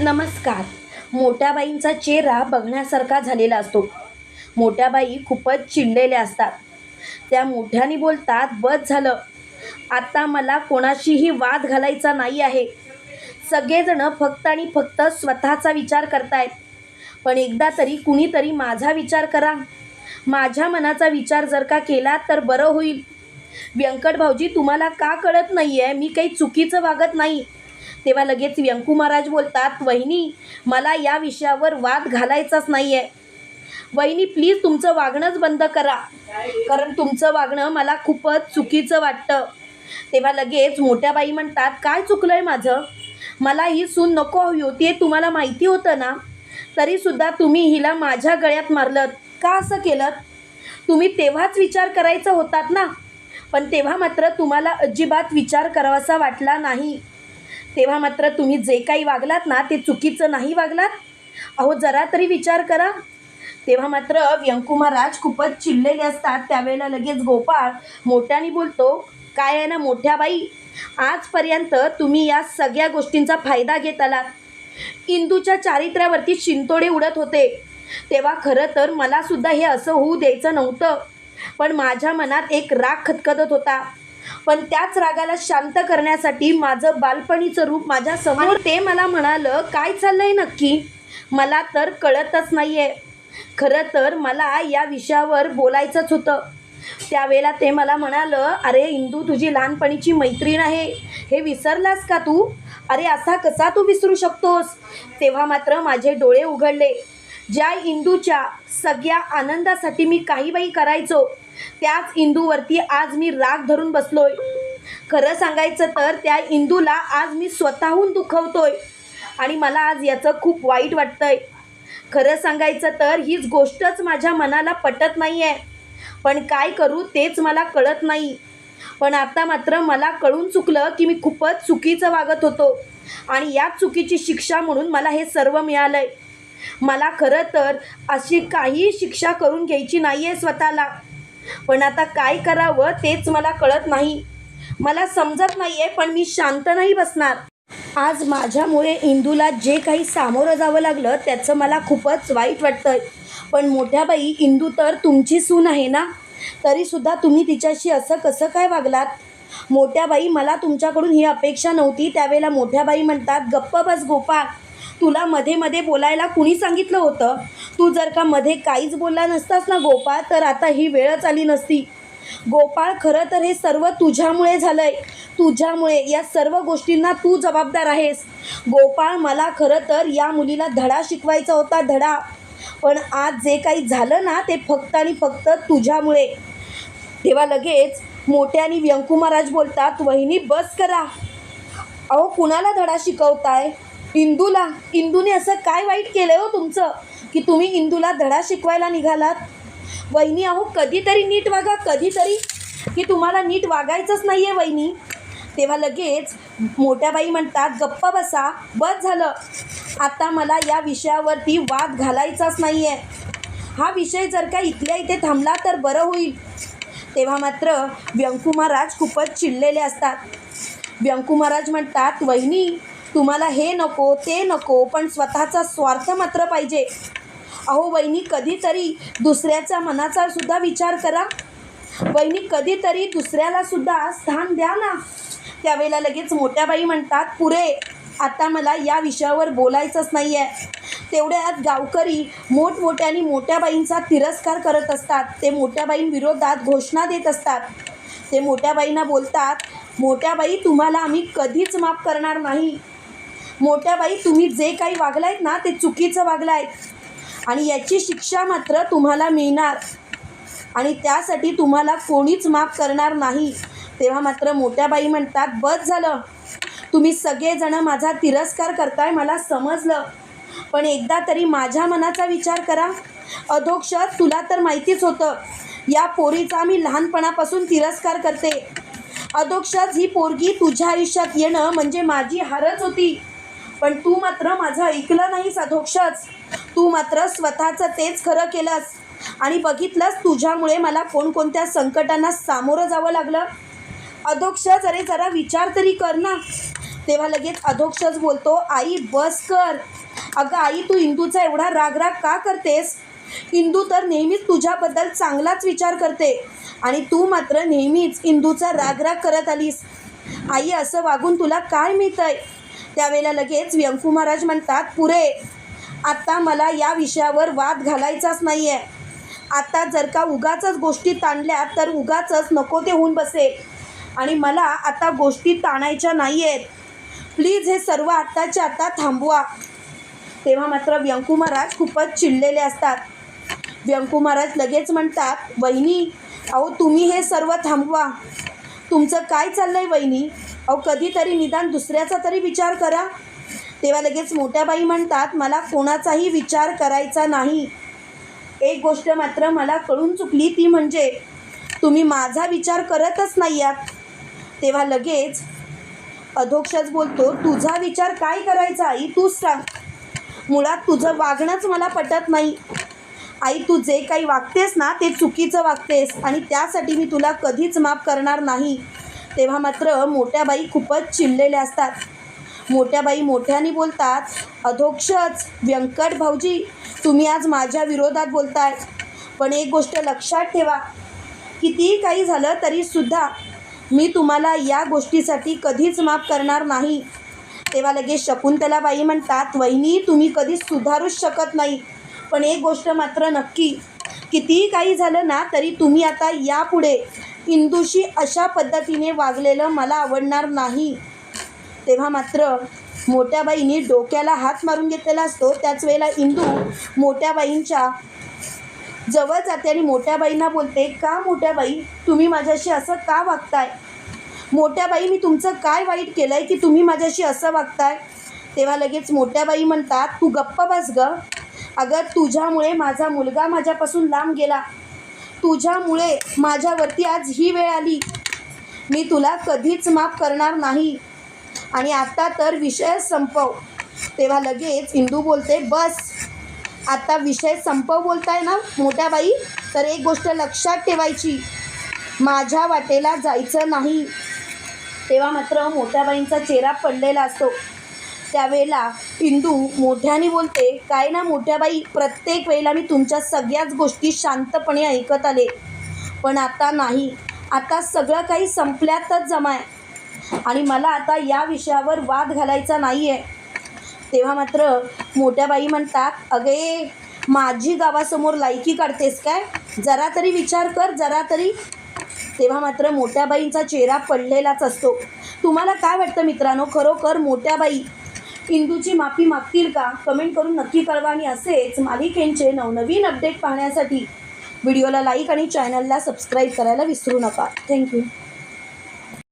नमस्कार. मोठ्या बाईंचा चेहरा बघण्यासारखा झालेला असतो. मोठ्या बाई खूपच चिडलेल्या असतात. त्या मोठ्याने बोलतात बस झालं. आता मला कोणाशीही वाद घालायचा नाही आहे. सगळेजणं फक्त आणि फक्त स्वतःचा विचार करतायत. पण एकदा तरी कुणीतरी माझा विचार करा. माझ्या मनाचा विचार जर का केला तर बरं होईल. व्यंकट भाऊजी तुम्हाला का कळत नाही आहे मी काही चुकीचं वागत नाही. तेव्हा लगेच व्यंकू महाराज बोलतात वहिनी मला या विषयावर वाद घालायचाच नाही आहे वहिनी प्लीज तुमचं वागणंच बंद करा. कारण तुमचं वागणं मला खूपच चुकीचं वाटतं. तेव्हा लगेच मोठ्या बाई म्हणतात काय चुकलं आहे माझं? मला ही सून नको हवी होती हे तुम्हाला माहिती होतं ना? तरीसुद्धा तुम्ही हिला माझ्या गळ्यात मारलं का असं केलं तुम्ही तेव्हाच विचार करायचा होतात ना? पण तेव्हा मात्र तुम्हाला अजिबात विचार करावासा वाटला नाही. तेव्हा मात्र तुम्ही जे काही वागलात ना ते चुकीचं नाही वागलात? अहो जरा तरी विचार करा. तेव्हा मात्र व्यंकू महाराज खूपच चिडलेले असतात. त्यावेळेला लगेच गोपाळ मोठ्याने बोलतो काय आहे ना मोठ्या बाई? आजपर्यंत तुम्ही या सगळ्या गोष्टींचा फायदा घेत आलात. इंदूच्या चारित्र्यावरती शिंतोडे उडत होते. तेव्हा खरं तर मलासुद्धा हे असं होऊ द्यायचं नव्हतं. पण माझ्या मनात एक राग खतखतत होता. पण त्याच रागाला शांत करण्यासाठी माझं बालपणीचं रूप माझ्यासमोर ते मला म्हणालं काय चाललंय नक्की? मला तर कळतच नाही आहे खरं तर मला या विषयावर बोलायचंच होतं. त्यावेळेला ते मला म्हणालं अरे इंदू तुझी लहानपणीची मैत्रीण आहे. हे विसरलास का तू? अरे असा कसा तू विसरू शकतोस? तेव्हा मात्र माझे डोळे उघडले. ज्या इंदूच्या सगळ्या आनंदासाठी मी काही बाई करायचो त्याच इंदूवरती आज मी राग धरून बसलोय. खरं सांगायचं तर त्या इंदूला आज मी स्वतःहून दुखवतोय आणि मला आज याचं खूप वाईट वाटतंय. खरं सांगायचं तर हीच गोष्टच माझ्या मनाला पटत नाही आहे पण काय करू तेच मला कळत नाही. पण आता मात्र मला कळून चुकलं की मी खूपच चुकीचं वागत होतो आणि याच चुकीची शिक्षा म्हणून मला हे सर्व मिळालं आहे मला खरं तर अशी काही शिक्षा करून घ्यायची नाही आहे स्वतःला. पण आता काय करावं तेच मला कळत नाही. मला समजत नाही आहे पण मी शांत नाही बसणार. आज माझ्यामुळे इंदूला जे काही सामोरं जावं लागलं त्याचं मला खूपच वाईट वाटतंय. पण मोठ्या बाई इंदू तर तुमची सून आहे ना? तरीसुद्धा तुम्ही तिच्याशी असं कसं काय वागलात? मोठ्या बाई मला तुमच्याकडून ही अपेक्षा नव्हती. त्यावेळेला मोठ्या बाई म्हणतात गप्प बस गोपाळ. तुला मध्ये मध्ये बोलायला कुणी सांगितलं होतं? तू जर का मध्ये काहीच बोलला नसतास ना गोपाळ तर आता ही वेळच आली नसती. गोपाळ खरं तर हे सर्व तुझ्यामुळे झालं आहे तुझ्यामुळे या सर्व गोष्टींना तू जबाबदार आहेस. गोपाळ मला खरं तर या मुलीला धडा शिकवायचा होता धडा. पण आज जे काही झालं ना ते फक्त आणि फक्त तुझ्यामुळे. तेव्हा लगेच मोठ्याने व्यंकू महाराज बोलतात वहिनी बस करा. अहो कुणाला धडा शिकवताय? इंदूला इंदूने असं काय वाईट केलं हो तुमचं? की तुम्ही इंदूला धडा शिकवायला निघालात? वहिनी अहो कधीतरी नीट वागा कधीतरी. की तुम्हाला नीट वागायचंच नाही आहे वहिनी. तेव्हा लगेच मोठ्या बाई म्हणतात गप्पा बसा बस झालं. आता मला या विषयावरती वाद घालायचाच नाही आहे हा विषय जर का इथल्या इथे थांबला तर बरं होईल. तेव्हा मात्र व्यंकू महाराज खूपच चिडलेले असतात. व्यंकू महाराज म्हणतात वहिनी तुम्हाला हे नको ते नको पण स्वतःचा स्वार्थ मात्र पाहिजे. अहो वहिनी कधीतरी दुसऱ्याच्या मनाचा सुद्धा विचार करा. वहिनी कधीतरी दुसऱ्याला सुद्धा स्थान द्या ना. त्यावेळेला लगेच मोठ्या बाई म्हणतात पुरे आता मला या विषयावर बोलायचंच नाही आहे तेवढ्यात गावकरी मोठमोठ्याने मोठ्या बाईंचा तिरस्कार करत असतात. ते मोठ्या बाईंविरोधात घोषणा देत असतात. ते मोठ्या बाईंना बोलतात मोठ्या बाई तुम्हाला आम्ही कधीच माफ करणार नाही. मोठ्या बाई तुम्ही जे काही वागलायत ना ते चुकीचं वागलायत. आणि याची शिक्षा मात्र तुम्हाला मिळणार. आणि त्यासाठी तुम्हाला कोणीच माफ करणार नाही. तेव्हा मात्र मोठ्या बाई म्हणतात बस झालं. तुम्ही सगळेजणं माझा तिरस्कार करताय मला समजलं. पण एकदा तरी माझ्या मनाचा विचार करा. अधोक्ष तुला तर माहितीच होतं या पोरीचा मी लहानपणापासून तिरस्कार करते. अधोक्षच ही पोरगी तुझ्या आयुष्यात येणं म्हणजे माझी हारच होती. पण तू मात्र माझं ऐकलं नाहीस अधोक्षच. तू मात्र स्वतःचं तेच खरं केलंस. आणि बघितलंस तुझ्यामुळे मला कोणकोणत्या संकटांना सामोरं जावं लागलं? अधोक्षच अरे जरा विचार तरी कर ना. तेव्हा लगेच अधोक्षच बोलतो आई बस कर. अगं आई तू इंदूचा एवढा रागराग का करतेस? इंदू तर नेहमीच तुझ्याबद्दल चांगलाच विचार करते. आणि तू मात्र नेहमीच इंदूचा रागराग करत आलीस. आई असं वागून तुला काय मिळतंय? त्यावेळेला लगेच व्यंकू महाराज म्हणतात पुरे आता मला या विषयावर वाद घालायचाच नाही आहे आता जर का उगाचच गोष्टी ताणल्या तर उगाचच नको ते होऊन बसेल आणि मला आता गोष्टी ताणायच्या नाही आहेत प्लीज हे सर्व आत्ताच्या आता थांबवा. तेव्हा मात्र व्यंकू महाराज खूपच चिडलेले असतात. व्यंकू महाराज लगेच म्हणतात वहिनी अहो तुम्ही हे सर्व थांबवा. तुमचं काय चाललं आहे वहिनी? अहो कधीतरी निदान दुसऱ्याचा तरी विचार करा. तेव्हा लगेच मोठ्या बाई म्हणतात मला कोणाचाही विचार करायचा नाही. एक गोष्ट मात्र मला कळून चुकली ती म्हणजे तुम्ही माझा विचार करतच नाही आहात तेव्हा लगेच अधोक्षच बोलतो तुझा विचार काय करायचा आई? तूच सांग. मुळात तुझं वागणंच मला पटत नाही. आई तू जे काही वागतेस ना ते चुकीचं वागतेस आणि त्यासाठी मी तुला कधीच माफ करणार नाही. तेव्हा मात्र मोठ्या बाई खूपच चिडलेल्या असतात. मोठ्या बाई मोठ्याने बोलतात अधोक्षच व्यंकट भाऊजी तुम्ही आज माझ्या विरोधात बोलताय. पण एक गोष्ट लक्षात ठेवा कितीही काही झालं तरीसुद्धा मी तुम्हाला या गोष्टीसाठी कधीच माफ करणार नाही. तेव्हा लगेच शकुंतलाबाई म्हणतात वहिनी तुम्ही कधीच सुधारूच शकत नाही. पण एक गोष्ट मात्र नक्की कितीही काही झालं ना तरी तुम्ही आता यापुढे इंदूशी अशा पद्धतीने वागलेलं मला आवडणार नाही. तेव्हा मात्र मोठ्याबाईंनी डोक्याला हात मारून घेतलेला असतो. त्याच वेळेला इंदू मोठ्याबाईंच्या जवळ जाते आणि मोठ्याबाईंना बोलते का मोठ्याबाई तुम्ही माझ्याशी असं का वागताय? मोठ्याबाई मी तुमचं काय वाईट केलं आहे की तुम्ही माझ्याशी असं वागताय? तेव्हा लगेच मोठ्याबाई म्हणतात तू गप्प बस ग. अगं तुझ्यामुळे माझा मुलगा माझ्यापासून लांब गेला. तुझ्यामुळे माझ्यावरती आज ही वेळ आली. मी तुला कधीच माफ करणार नाही. आणि आता तर विषय संपव. तेव्हा लगेच इंदू बोलते बस. आता विषय संपव बोलताय ना मोठ्या बाई? तर एक गोष्ट लक्षात ठेवायची. माझ्या वाटेला जायचं नाही. तेव्हा मात्र मोठ्या बाईंचा चेहरा पडलेला असतो. त्यावेळेला इंदू मोठ्याने बोलते काय ना मोठ्या बाई प्रत्येक वेळेला मी तुमच्या सगळ्याच गोष्टी शांतपणे ऐकत आले. पण आता नाही. आता सगळं काही संपल्यातच जमाय. आणि मला आता या विषयावर वाद घालायचा नाही आहे तेव्हा मात्र मोठ्या बाई म्हणतात अगे माझी गावासमोर लायकी काढतेस काय? जरा तरी विचार कर जरा तरी. तेव्हा मात्र मोठ्या बाईंचा चेहरा पडलेलाच असतो. तुम्हाला काय वाटतं मित्रांनो? खरोखर मोठ्या बाई इंदूची माफी मागतील का? कमेंट करून नक्की कळवा आणि असेच मालिकेंचे नवनवीन अपडेट पाहण्यासाठी व्हिडिओला लाईक आणि चॅनलला सबस्क्राईब करायला विसरू नका. थँक्यू.